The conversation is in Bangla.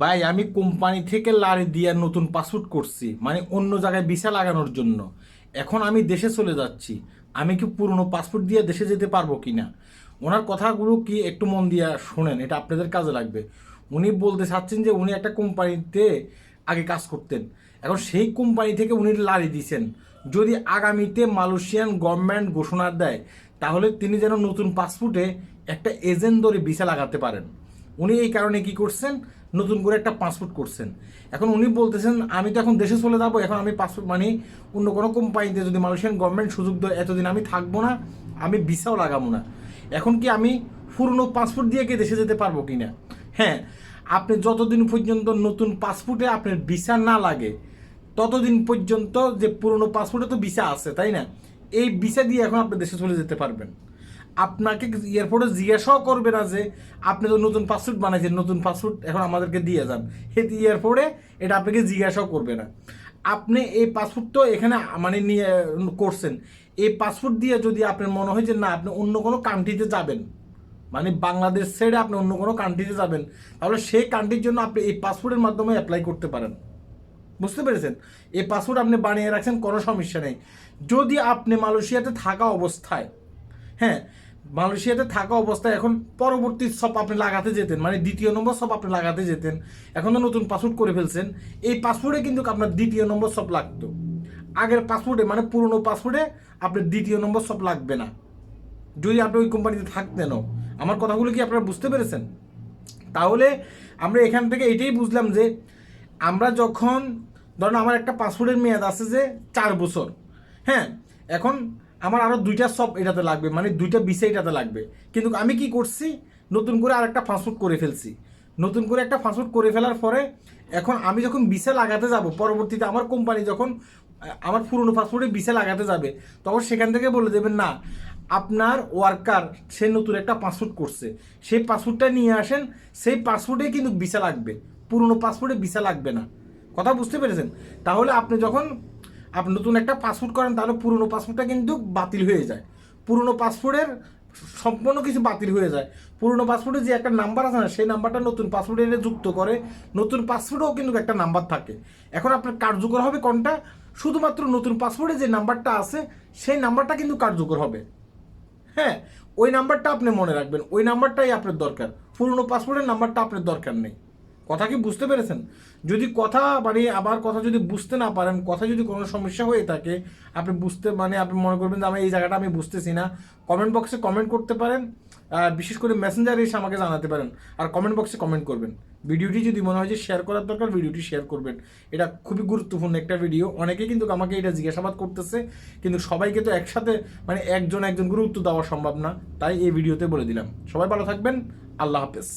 ভাই, আমি কোম্পানি থেকে লারি দিয়ে নতুন পাসপোর্ট করছি মানে অন্য জায়গায় ভিসা লাগানোর জন্য। এখন আমি দেশে চলে যাচ্ছি, আমি কি পুরনো পাসপোর্ট দিয়ে দেশে যেতে পারব কি না? ওনার কথাগুলো কি একটু মন দিয়ে শোনেন, এটা আপনাদের কাজে লাগবে। উনি বলতে চাচ্ছেন যে উনি একটা কোম্পানিতে আগে কাজ করতেন। এখন সেই কোম্পানি থেকে উনি লারি দিয়েছেন যদি আগামীতে মালয়েশিয়ান গভর্নমেন্ট ঘোষণা দেয়, তাহলে তিনি যেন নতুন পাসপোর্টে একটা এজেন্ট ধরে ভিসা লাগাতে পারেন। উনি এই কারণে কি করছেন? নতুন করে একটা পাসপোর্ট করছেন। এখন উনি বলতেছেন, আমি তো এখন দেশে চলে যাব, এখন আমি পাসপোর্ট মানে অন্য কোনো কোম্পানিতে যদি মালয়েশিয়ান গভর্নমেন্ট সুযোগ দেয়, এতদিন আমি থাকব না, আমি ভিসাও লাগাবো না। এখন কি আমি পুরনো পাসপোর্ট দিয়ে কি দেশে যেতে পারব কি না হ্যাঁ আপনি যতদিন পর্যন্ত নতুন পাসপোর্টে আপনার ভিসা না লাগে, ততদিন পর্যন্ত যে পুরনো পাসপোর্টে তো ভিসা আছে, তাই না? এই ভিসা দিয়ে এখন আপনি দেশে চলে যেতে পারবেন। আপনাকে এয়ারপোর্টে জিজ্ঞাসাও করবে না যে আপনি তো নতুন পাসপোর্ট বানাইছেন, নতুন পাসপোর্ট এখন আমাদেরকে দিয়ে যান। এই এয়ারপোর্টে এটা আপনাকে জিজ্ঞাসাও করবে না। আপনি এই পাসপোর্ট তো এখানে মানে নিয়ে করছেন। এই পাসপোর্ট দিয়ে যদি আপনার মনে হয় যে না, আপনি অন্য কোনো কান্ট্রিতে যাবেন মানে বাংলাদেশ ছেড়ে আপনি অন্য কোনো কান্ট্রিতে যাবেন, তাহলে সেই কান্ট্রির জন্য আপনি এই পাসপোর্টের মাধ্যমে অ্যাপ্লাই করতে পারেন। বুঝতে পেরেছেন? এই পাসপোর্ট আপনি বানিয়ে রাখছেন, কোনো সমস্যা নেই। যদি আপনি মালয়েশিয়াতে থাকা অবস্থায় হ্যাঁ মালয়েশিয়াতে থাকা অবস্থায় এখন পরবর্তী সব আপনি লাগাতে যেতেন মানে দ্বিতীয় নম্বর সব আপনি লাগাতে যেতেন। এখন তো নতুন পাসপোর্ট করে ফেলছেন। এই পাসপোর্টে কিন্তু আপনার দ্বিতীয় নম্বর সব লাগতো। আগের পাসপোর্টে মানে পুরনো পাসপোর্টে আপনার দ্বিতীয় নম্বর সব লাগবে না। যদি আপনি ওই কোম্পানিতে থাকতেনও আমার কথাগুলো কি আপনারা বুঝতে পেরেছেন? তাহলে আমরা এখান থেকে এটাই বুঝলাম যে, আমরা যখন, ধরুন আমার একটা পাসপোর্টের মেয়াদ আছে যে চার বছর। হ্যাঁ এখন আমার আরও দুইটা সব এটাতে লাগবে মানে দুইটা বিষয় এটাতে লাগবে। কিন্তু আমি কি করছি? নতুন করে আর একটা পাসপোর্ট করে ফেলছি। নতুন করে একটা পাসপোর্ট করে ফেলার পরে এখন আমি যখন ভিসা লাগাতে যাব, পরবর্তীতে আমার কোম্পানি যখন আমার পুরনো পাসপোর্টে ভিসা লাগাতে যাবে, তখন সেখান থেকে বলে দেবেন, না, আপনার ওয়ার্কার সে নতুন একটা পাসপোর্ট করছে। সেই পাসপোর্টটা নিয়ে আসেন, সেই পাসপোর্টে কিন্তু ভিসা লাগবে। পুরনো পাসপোর্টে ভিসা লাগবে না। কথা বুঝতে পেরেছেন? তাহলে আপনি যখন আপনি নতুন একটা পাসপোর্ট করেন, তাহলে পুরনো পাসপোর্টটা কিন্তু বাতিল হয়ে যায়। পুরনো পাসপোর্টের সম্পূর্ণ কিছু বাতিল হয়ে যায়। পুরনো পাসপোর্টে যে একটা নাম্বার আছে না, সেই নাম্বারটা নতুন পাসপোর্টে এনে যুক্ত করে, নতুন পাসপোর্টেও কিন্তু একটা নাম্বার থাকে। এখন আপনার কার্যকর হবে কোনটা? শুধুমাত্র নতুন পাসপোর্টে যে নাম্বারটা আছে, সেই নাম্বারটা কিন্তু কার্যকর হবে। হ্যাঁ ওই নাম্বারটা আপনি মনে রাখবেন, ওই নাম্বারটাই আপনার দরকার। পুরনো পাসপোর্টের নাম্বারটা আপনার দরকার নেই। কথা কি বুঝতে পেরেছেন? যদি কথা মানে আবার কথা যদি বুঝতে না পারেন, কথা যদি কোনো সমস্যা হয়ে থাকে, আপনি বুঝতে মানে আপনি মনে করবেন যে আমি এই জায়গাটা আমি বুঝতেছি না কমেন্ট বক্সে কমেন্ট করতে পারেন বিশেষ করে মেসেঞ্জারে এসে আমাকে জানাতে পারেন, আর কমেন্ট বক্সে কমেন্ট করবেন। ভিডিওটি যদি মনে হয় যে শেয়ার করার দরকার, ভিডিওটি শেয়ার করবেন। এটা খুবই গুরুত্বপূর্ণ একটা ভিডিও অনেকে কিন্তু আমাকে এটা জিজ্ঞাসাবাদ করতেছে, কিন্তু সবাইকে তো একসাথে মানে একজন একজন গুরুত্ব দেওয়া সম্ভব না, তাই এই ভিডিওতে বলে দিলাম। সবাই ভালো থাকবেন, আল্লাহ হাফেজ।